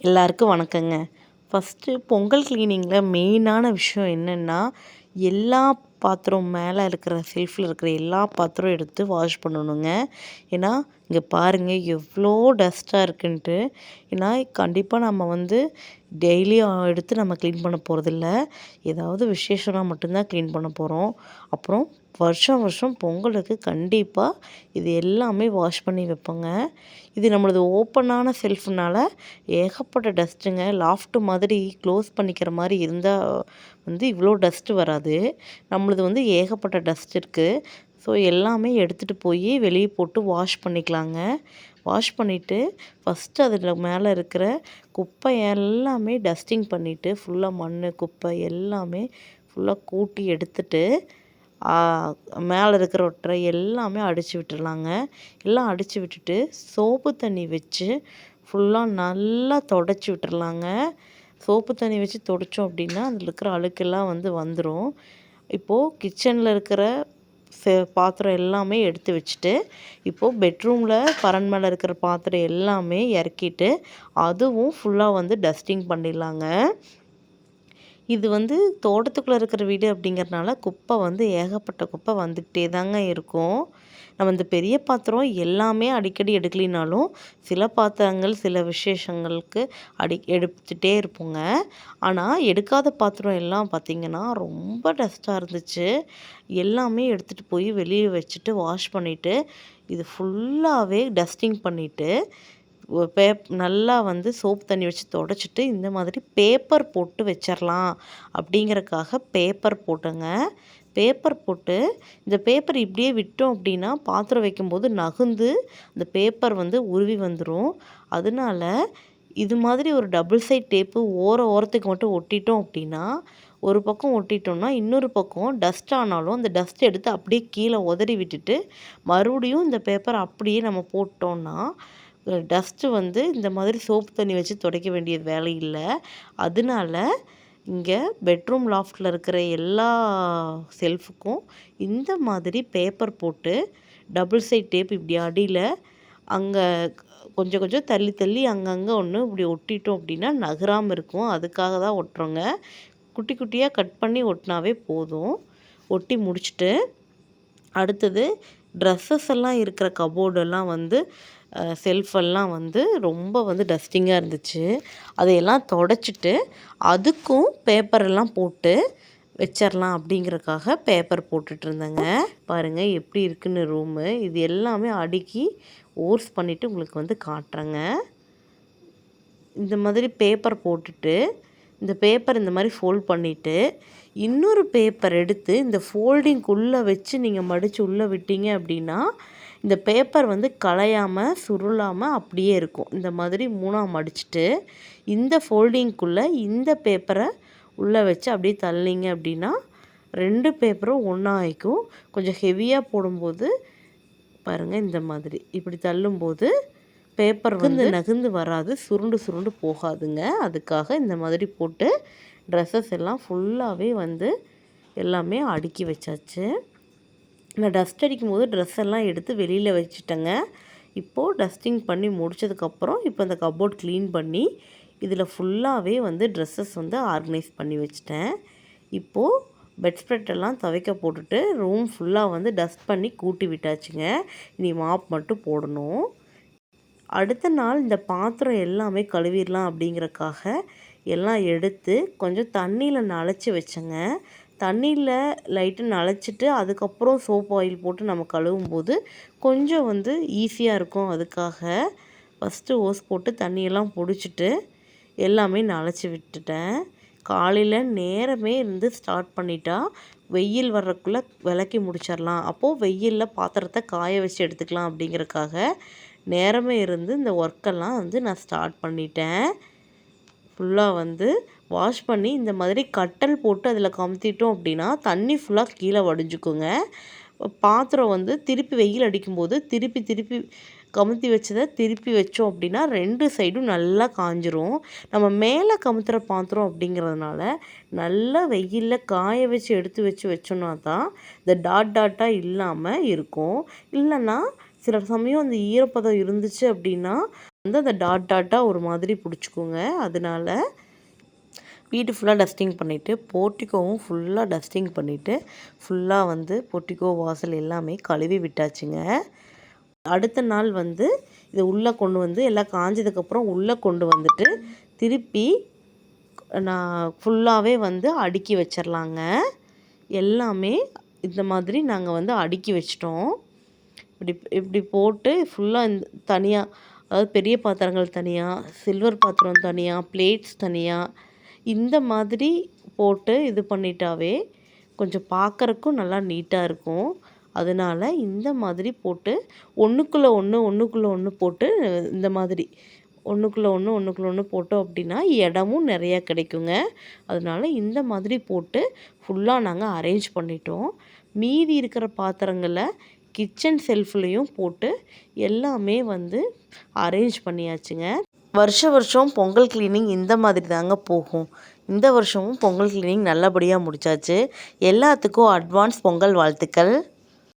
எல்லாருக்கும் வணக்கங்க. ஃபஸ்ட்டு பொங்கல் க்ளீனிங்கில் மெயினான விஷயம் என்னென்னா எல்லா பாத்திரம் மேலே இருக்கிற செல்ஃபில் இருக்கிற எல்லா பாத்திரம் எடுத்து வாஷ் பண்ணணுங்க. ஏன்னா இங்கே பாருங்கள் எவ்வளோ டஸ்ட்டாக இருக்குன்ட்டு. ஏன்னா கண்டிப்பாக நம்ம வந்து டெய்லியும் எடுத்து நம்ம க்ளீன் பண்ண போகிறதில்ல ஏதாவது விசேஷம்னா மட்டும்தான் க்ளீன் பண்ண போகிறோம் அப்புறம் வருஷம் வருஷம் பொங்கலுக்கு கண்டிப்பாக இது எல்லாமே வாஷ் பண்ணி வைப்போங்க. இது நம்மளது ஓப்பனான செல்ஃப்னால் ஏகப்பட்ட டஸ்ட்டுங்க லாஃப்ட்டு மாதிரி க்ளோஸ் பண்ணிக்கிற மாதிரி இருந்தால் வந்து இவ்வளோ டஸ்ட்டு வராது. நம்மளது வந்து ஏகப்பட்ட டஸ்ட் இருக்குது ஸோ எல்லாமே எடுத்துகிட்டு போய் வெளியே போட்டு வாஷ் பண்ணிக்கலாங்க. வாஷ் பண்ணிவிட்டு ஃபஸ்ட்டு அதில் மேலே இருக்கிற குப்பை எல்லாமே டஸ்டிங் பண்ணிவிட்டு ஃபுல்லாக மண் குப்பை எல்லாமே ஃபுல்லாக கூட்டி எடுத்துட்டு மேலே இருக்கிற ஒட்டரை எல்லாமே அடித்து விட்டுடலாங்க எல்லாம் அடித்து விட்டுட்டு சோப்பு தண்ணி வச்சு ஃபுல்லாக நல்லா தொடச்சி விட்டுடலாங்க சோப்பு தண்ணி வச்சு தொடச்சோம் அப்படின்னா அதில் இருக்கிற அழுக்கெல்லாம் வந்து வந்துடும் இப்போது கிச்சனில் இருக்கிற பாத்திரம் எல்லாமே எடுத்து வச்சுட்டு இப்போது பெட்ரூமில் பரன் மேலே இருக்கிற பாத்திரம் எல்லாமே இறக்கிட்டு அதுவும் ஃபுல்லாக வந்து டஸ்டிங் பண்ணிடலாங்க. இது வந்து தோட்டத்துக்குள்ளே இருக்கிற வீடு அப்படிங்கிறனால குப்பை வந்து ஏகப்பட்ட குப்பை வந்துக்கிட்டே தாங்க இருக்கும். நம்ம இந்த பெரிய பாத்திரம் எல்லாமே அடிக்கடி எடுக்கலினாலும் சில பாத்திரங்கள் சில விசேஷங்களுக்கு அடி எடுத்துகிட்டே இருப்போங்க. ஆனால் எடுக்காத பாத்திரம் எல்லாம் பார்த்திங்கன்னா ரொம்ப டஸ்ட்டாக இருந்துச்சு. எல்லாமே எடுத்துகிட்டு போய் வெளியே வச்சுட்டு வாஷ் பண்ணிவிட்டு இது ஃபுல்லாகவே டஸ்டிங் பண்ணிவிட்டு பேப் நல்லா வந்து சோப் தண்ணி வச்சு தொடச்சிட்டு இந்த மாதிரி பேப்பர் போட்டு வச்சிடலாம் அப்படிங்கிறக்காக பேப்பர் போட்டுங்க. பேப்பர் போட்டு இந்த பேப்பர் இப்படியே விட்டோம் அப்படின்னா பாத்திரம் வைக்கும்போது நகுந்து அந்த பேப்பர் வந்து உருவி வந்துடும் அதனால இது மாதிரி ஒரு டபுள் சைட் டேப்பு ஓர ஓரத்துக்கு மட்டும் ஒட்டிட்டோம் அப்படின்னா ஒரு பக்கம் ஒட்டிட்டோம்னா இன்னொரு பக்கம் டஸ்ட் ஆனாலும் அந்த டஸ்ட் எடுத்து அப்படியே கீழே உதறி விட்டுட்டு மறுபடியும் இந்த பேப்பர் அப்படியே நம்ம போட்டோம்னா டஸ்ட்டு வந்து இந்த மாதிரி சோப்பு தண்ணி வச்சு துடைக்க வேண்டிய வேலை இல்லை. அதனால இங்கே பெட்ரூம் லாஃப்டில் இருக்கிற எல்லா செல்ஃபுக்கும் இந்த மாதிரி பேப்பர் போட்டு டபுள் சைட் டேப் இப்படி அடியில் அங்கே கொஞ்சம் கொஞ்சம் தள்ளி தள்ளி அங்கங்கே ஒன்று இப்படி ஒட்டிட்டோம் அப்படின்னா நகராமல் இருக்கும். அதுக்காக தான் ஒட்டுறோங்க. குட்டி குட்டியாக கட் பண்ணி ஒட்டினாவே போதும். ஒட்டி முடிச்சுட்டு அடுத்தது ட்ரெஸ்ஸஸ் எல்லாம் இருக்கிற கபோர்டெல்லாம் வந்து செல்ஃபெல்லாம் வந்து ரொம்ப வந்து டஸ்டிங்காக இருந்துச்சு. அதையெல்லாம் தொடச்சிட்டு அதுக்கும் பேப்பரெல்லாம் போட்டு வச்சிடலாம் அப்படிங்கிறக்காக பேப்பர் போட்டுட்ருந்தேங்க பாருங்கள் எப்படி இருக்குன்னு ரூமு இது எல்லாமே அடுக்கி ஓர்ஸ் பண்ணிவிட்டு உங்களுக்கு வந்து காட்டுறேங்க. இந்த மாதிரி பேப்பர் போட்டுட்டு இந்த பேப்பர் இந்த மாதிரி ஃபோல்ட் பண்ணிவிட்டு இன்னொரு பேப்பர் எடுத்து இந்த ஃபோல்டிங்குள்ளே வச்சு நீங்கள் மடித்து உள்ளே விட்டீங்க அப்படின்னா இந்த பேப்பர் வந்து களையாமல் சுருளாமல் அப்படியே இருக்கும். இந்த மாதிரி மூணாக மடிச்சுட்டு இந்த ஃபோல்டிங்குள்ளே இந்த பேப்பரை உள்ளே வச்சு அப்படியே தள்ளிங்க அப்படின்னா ரெண்டு பேப்பரும் ஒன்றா ஆகிக்கும் கொஞ்சம் ஹெவியாக போடும்போது பாருங்கள் இந்த மாதிரி. இப்படி தள்ளும்போது பேப்பர் வந்து நகுந்து வராது சுருண்டு சுருண்டு போகாதுங்க. அதுக்காக இந்த மாதிரி போட்டு ட்ரெஸ்ஸஸ் எல்லாம் ஃபுல்லாகவே வந்து எல்லாமே அடுக்கி வச்சாச்சு. நான் டஸ்ட் அடிக்கும் போது ட்ரெஸ் எல்லாம் எடுத்து வெளியில் வச்சுட்டேங்க. இப்போது டஸ்டிங் பண்ணி முடித்ததுக்கப்புறம் இப்போ இந்த கபோர்ட் க்ளீன் பண்ணி இதில் ஃபுல்லாகவே வந்து ட்ரெஸ்ஸஸ் வந்து ஆர்கனைஸ் பண்ணி வச்சுட்டேன். இப்போது பெட் ஸ்ப்ரெட் எல்லாம் துவைக்க போட்டுட்டு ரூம் ஃபுல்லாக வந்து டஸ்ட் பண்ணி கூட்டி விட்டாச்சுங்க. இனி மாப் மட்டும் போடணும். அடுத்த நாள் இந்த பாத்திரம் எல்லாமே கழுவிடலாம் அப்படிங்கிறக்காக எல்லாம் எடுத்து கொஞ்சம் தண்ணியில் நனைச்சி வச்சேங்க. தண்ணியில் லைட்டு நனைச்சிட்டு அதுக்கப்புறம் சோப் ஆயில் போட்டு நம்ம கழுவும் போது கொஞ்சம் வந்து ஈஸியாக இருக்கும் அதுக்காக. ஃபஸ்ட்டு ஓஸ் போட்டு தண்ணியெல்லாம் பிடிச்சிட்டு எல்லாமே நனைச்சி விட்டுட்டேன். காலையில் நேரமே இருந்து ஸ்டார்ட் பண்ணிட்டா வெயில் வர்றதுக்குள்ளே விளக்கி முடிச்சிடலாம் அப்போது வெயிலில் பாத்திரத்தை காய வச்சு எடுத்துக்கலாம் அப்படிங்கிறக்காக நேரமே இருந்து இந்த ஒர்க்கெல்லாம் வந்து நான் ஸ்டார்ட் பண்ணிட்டேன். ஃபுல்லாக வந்து வாஷ் பண்ணி இந்த மாதிரி கட்டல் போட்டு அதில் கமுத்திட்டோம் அப்படின்னா தண்ணி ஃபுல்லாக கீழே வடிஞ்சுக்குங்க. பாத்திரம் வந்து திருப்பி வெயில் அடிக்கும்போது திருப்பி திருப்பி கமுத்தி வச்சதை திருப்பி வச்சோம் அப்படின்னா ரெண்டு சைடும் நல்லா காஞ்சிரும். நம்ம மேலே கமுத்துற பாத்திரம் அப்படிங்கிறதுனால நல்லா வெயிலில் காய வச்சு எடுத்து வச்சு வச்சோன்னா தான் இந்த டாட் டாட்டாக இல்லாமல் இருக்கும். இல்லைன்னா சில சமயம் அந்த ஈரப்பதம் இருந்துச்சு அப்படின்னா வந்து அந்த டாட் டாட்டாக ஒரு மாதிரி பிடிச்சிக்கோங்க. அதனால வீடு ஃபுல்லாக டஸ்டிங் பண்ணிவிட்டு போர்ட்டிக்கோவும் ஃபுல்லாக டஸ்டிங் பண்ணிவிட்டு ஃபுல்லாக வந்து போர்ட்டிக்கோ வாசல் எல்லாமே கழுவி விட்டாச்சுங்க. அடுத்த நாள் வந்து இதை உள்ளே கொண்டு வந்து எல்லாம் காஞ்சதுக்கப்புறம் உள்ளே கொண்டு வந்துட்டு திருப்பி நான் ஃபுல்லாகவே வந்து அடுக்கி வச்சிடலாங்க எல்லாமே இந்த மாதிரி நாங்கள் வந்து அடுக்கி வச்சிட்டோம். இப்படி இப்படி போட்டு ஃபுல்லாக இந்த தனியாக அதாவது பெரிய பாத்திரங்கள் தனியாக சில்வர் பாத்திரம் தனியாக பிளேட்ஸ் தனியாக இந்த மாதிரி போட்டு இது பண்ணிட்டாவே கொஞ்சம் பார்க்குறக்கும் நல்லா நீட்டாக இருக்கும். அதனால் இந்த மாதிரி போட்டு ஒன்றுக்குள்ளே ஒன்று ஒன்றுக்குள்ளே ஒன்று போட்டு இந்த மாதிரி ஒன்றுக்குள்ளே ஒன்று ஒன்றுக்குள்ளே ஒன்று போட்டோம் அப்படின்னா இடமும் நிறையா கிடைக்குங்க. அதனால் இந்த மாதிரி போட்டு ஃபுல்லாக நாங்கள் அரேஞ்ச் பண்ணிட்டோம். மீதி இருக்கிற பாத்திரங்களை கிச்சன் செல்ஃப்லேயும் போட்டு எல்லாமே வந்து அரேஞ்ச் பண்ணியாச்சுங்க. வருஷ வருஷம் பொங்கல் கிளீனிங் இந்த மாதிரி தாங்க போகும். இந்த வருஷமும் பொங்கல் கிளீனிங் நல்லபடியாக முடிச்சாச்சு. எல்லாத்துக்கும் அட்வான்ஸ் பொங்கல் வாழ்த்துக்கள்.